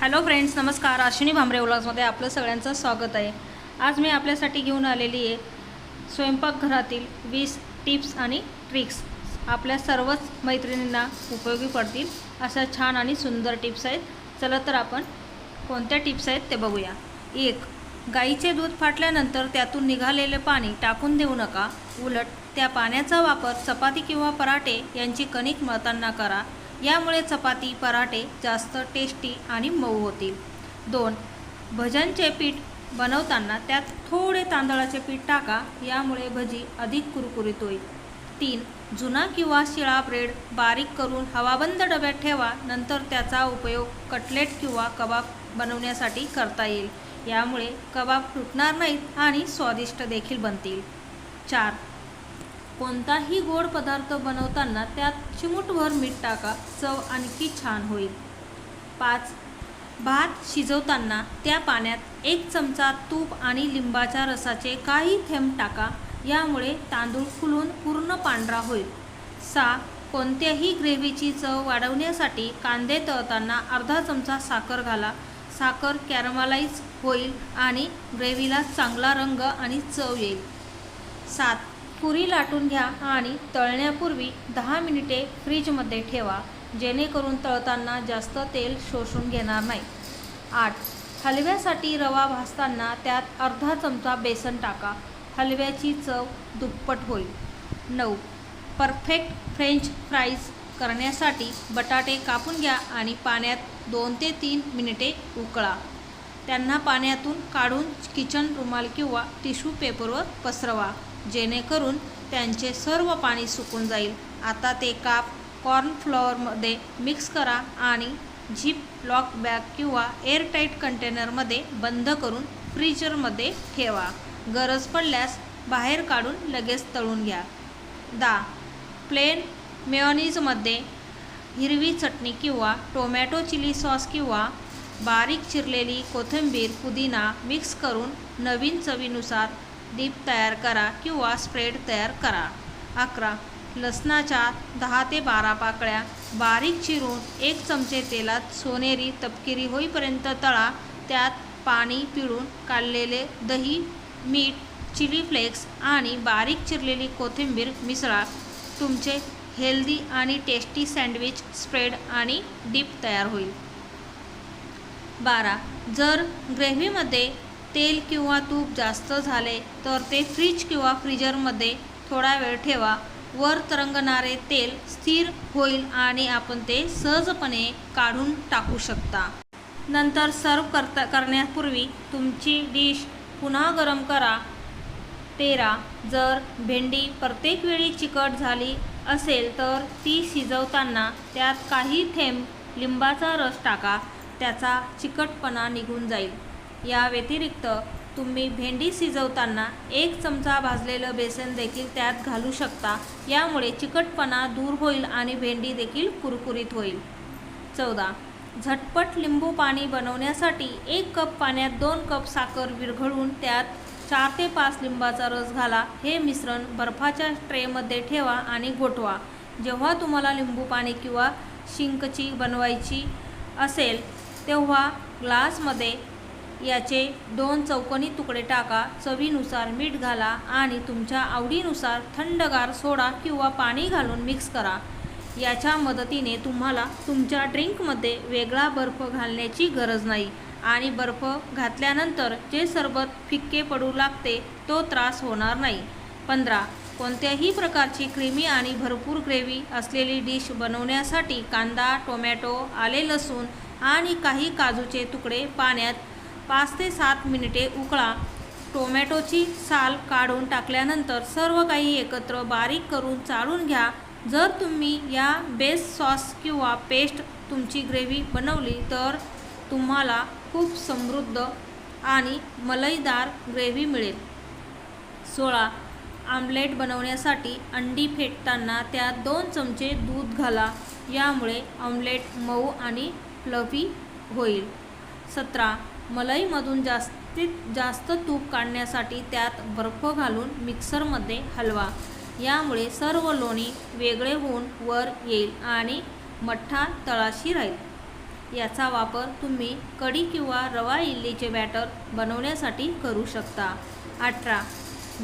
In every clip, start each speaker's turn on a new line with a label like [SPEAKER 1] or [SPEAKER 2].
[SPEAKER 1] Hello friends नमस्कार. अश्विनी भांबरे व्लॉग्समध्ये आपलं सगळ्यांचं स्वागत आहे. आज मी आपल्यासाठी घेऊन आलेली आहे स्वयंपाकघरातील वीस टिप्स आणि ट्रिक्स. आपल्या सर्वच मैत्रिणींना उपयोगी पडतील अशा छान आणि सुंदर टिप्स आहेत. चला तर आपण कोणत्या टिप्स आहेत ते बघूया. एक गाईचे दूध फाटल्यानंतर त्यातून निघालेले पाणी टाकून देऊ नका. उलट त्या पाण्याचा वापर चपाती किंवा पराठे यांची कणिक मळताना करा. यामुळे चपाती पराठे जास्त टेस्टी आणि मऊ होतील. दोन भज्यांचे पीठ बनवताना त्यात थोडे तांदळाचे पीठ टाका यामुळे भजी अधिक कुरकुरीत होईल. तीन जुना किंवा शिळा ब्रेड बारीक करून हवाबंद डब्यात ठेवा नंतर त्याचा उपयोग कटलेट किंवा कबाब बनवण्यासाठी करता येईल. यामुळे कबाब तुटणार नाहीत आणि स्वादिष्ट देखील बनतील. चार कोणताही गोड पदार्थ बनवताना त्यात चिमूटभर मीठ टाका चव आणखी छान होईल. पाच भात शिजवताना त्या पाण्यात एक चमचा तूप आणि लिंबाच्या रसाचे काही थेंब टाका यामुळे तांदूळ फुलून पूर्ण पांढरा होईल. सहा कोणत्याही ग्रेव्हीची चव वाढवण्यासाठी कांदे तळताना अर्धा चमचा साखर घाला. साखर कॅरमलाइज होईल आणि ग्रेव्हीला चांगला रंग आणि चव येईल. सात पुरी लाटून घ्या आणि तळण्यापूर्वी दहा मिनिटे फ्रीजमध्ये ठेवा जेणेकरून तळताना जास्त तेल शोषून घेणार नाही. आठ. हलव्यासाठी रवा भाजताना त्यात अर्धा चमचा बेसन टाका. हलव्याची चव दुप्पट होईल. नऊ. परफेक्ट फ्रेंच फ्राईज करण्यासाठी बटाटे कापून घ्या आणि पाण्यात दोन ते तीन मिनिटे उकळा. त्यांना पाण्यातून काढून किचन रुमाल किंवा टिश्यू पेपरवर पसरवा. जेणेकरून त्यांचे सर्व पाणी सुकून जाईल. आता ते काप कॉर्नफ्लॉवरमध्ये मिक्स करा आणि झिप लॉक बॅग किंवा एअरटाईट कंटेनरमध्ये बंद करून फ्रीजरमध्ये ठेवा. गरज पडल्यास बाहेर काढून लगेच तळून घ्या. दा. प्लेन मेयोनीजमध्ये हिरवी चटणी किंवा टोमॅटो चिली सॉस किंवा बारीक चिरलेली कोथिंबीर पुदिना मिक्स करून नवीन चवीनुसार डीप तयार करा किंवा स्प्रेड तयार करा. अकरा. लसणाच्या दहा ते बारा पाकळ्या बारीक चिरून एक चमचे तेलात सोनेरी तपकिरी होईपर्यंत तळा. त्यात पाणी पिळून काढलेले दही मीठ चिली फ्लेक्स आणि बारीक चिरलेली कोथिंबीर मिसळा. तुमचे हेल्दी आणि टेस्टी सँडविच स्प्रेड आणि डीप तयार होईल. बारा. जर ग्रेव्हीमध्ये तेल किंवा तूप जास्त झाले तर ते फ्रीज किंवा फ्रीजरमध्ये थोडा वेळ ठेवा. वर तरंगणारे तेल स्थिर होईल आणि आपण ते सहजपणे काढून टाकू शकता. नंतर सर्व करता करण्यापूर्वी तुमची डिश पुन्हा गरम करा. तेरा जर भेंडी प्रत्येक वेळी चिकट झाली असेल तर ती शिजवताना त्यात काही थेंब लिंबाचा रस टाका. त्याचा चिकटपणा निघून जाईल. या व्यतिरिक्त तुम्ही भेंडी शिजवताना एक चमचा भाजलेलं बेसन देखील त्यात घालू शकता. यामुळे चिकटपणा दूर होईल आणि भेंडी देखील कुरकुरीत होईल. चौदा. झटपट लिंबू पाणी बनवण्यासाठी एक कप पाण्यात दोन कप साखर विरघळून त्यात चार ते पाच लिंबाचा रस घाला. हे मिश्रण बर्फाच्या ट्रेमध्ये ठेवा आणि गोठवा. जेव्हा तुम्हाला लिंबू पाणी किंवा शिंकची बनवायची असेल तेव्हा ग्लासमध्ये याचे दोन चौकोनी तुकडे टाका चवीनुसार मीठ घाला आणि तुमच्या आवडीनुसार थंडगार सोडा किंवा पाणी घालून मिक्स करा. याच्या मदतीने तुम्हाला तुमच्या ड्रिंकमध्ये वेगळा बर्फ घालण्याची गरज नाही आणि बर्फ घातल्यानंतर जे सरबत फिक्के पडू लागते तो त्रास होणार नाही. पंधरा. कोणत्याही प्रकारची क्रीमी आणि भरपूर ग्रेव्ही असलेली डिश बनवण्यासाठी कांदा टोमॅटो आले लसूण आणि काही काजूचे तुकडे पाण्यात पाच ते सात मिनिटे उकळा. टोमॅटोची साल काढून टाकल्यानंतर सर्व काही एकत्र बारीक करून चाळून घ्या. जर तुम्ही या बेस सॉस किंवा पेस्ट तुमची ग्रेव्ही बनवली तर तुम्हाला खूप समृद्ध आणि मलईदार ग्रेव्ही मिळेल. सोळा. आमलेट बनवण्यासाठी अंडी फेटताना त्यात दोन चमचे दूध घाला. यामुळे ऑमलेट मऊ आणि फ्लफी होईल. सतरा. मलईमधून जास्तीत जास्त तूप काढण्यासाठी त्यात बर्फ घालून मिक्सरमध्ये हलवा. यामुळे सर्व लोणी वेगळे होऊन वर येईल आणि मठ्ठा तळाशी राहील. याचा वापर तुम्ही कढी किंवा रवा इडलीचे बॅटर बनवण्यासाठी करू शकता. अठरा.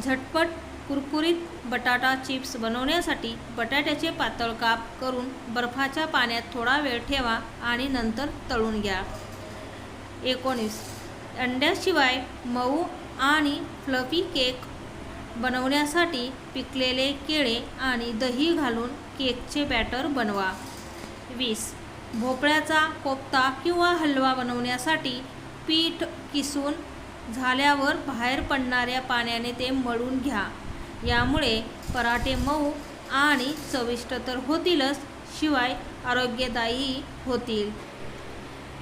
[SPEAKER 1] झटपट कुरकुरीत बटाटा चिप्स बनवण्यासाठी बटाट्याचे पातळ काप करून बर्फाच्या पाण्यात थोडा वेळ ठेवा आणि नंतर तळून घ्या. एकोणीस. अंड्याशिवाय मऊ आणि फ्लफी केक बनवण्यासाठी पिकलेले केळे आणि दही घालून केकचे बॅटर बनवा. वीस. भोपळ्याचा कोफ्ता किंवा हलवा बनवण्यासाठी पीठ किसून झाल्यावर बाहेर पडणाऱ्या पाण्याने ते मळून घ्या. यामुळे पराठे मऊ आणि चविष्ट तर होतीलच शिवाय आरोग्यदायी होतील.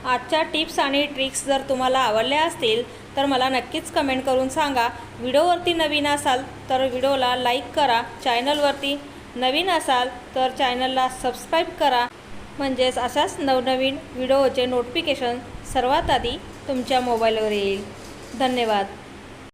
[SPEAKER 1] आजच्या टिप्स आणि ट्रिक्स जर तुम्हाला आवडल्या असतील तर मला नक्कीच कमेंट करून सांगा. व्हिडिओवरती नवीन असाल तर व्हिडिओला लाईक करा. चॅनलवरती नवीन असाल तर चॅनलला सबस्क्राईब करा. म्हणजेच अशाच नवनवीन व्हिडिओचे नोटिफिकेशन सर्वात आधी तुमच्या मोबाईलवर येईल. धन्यवाद.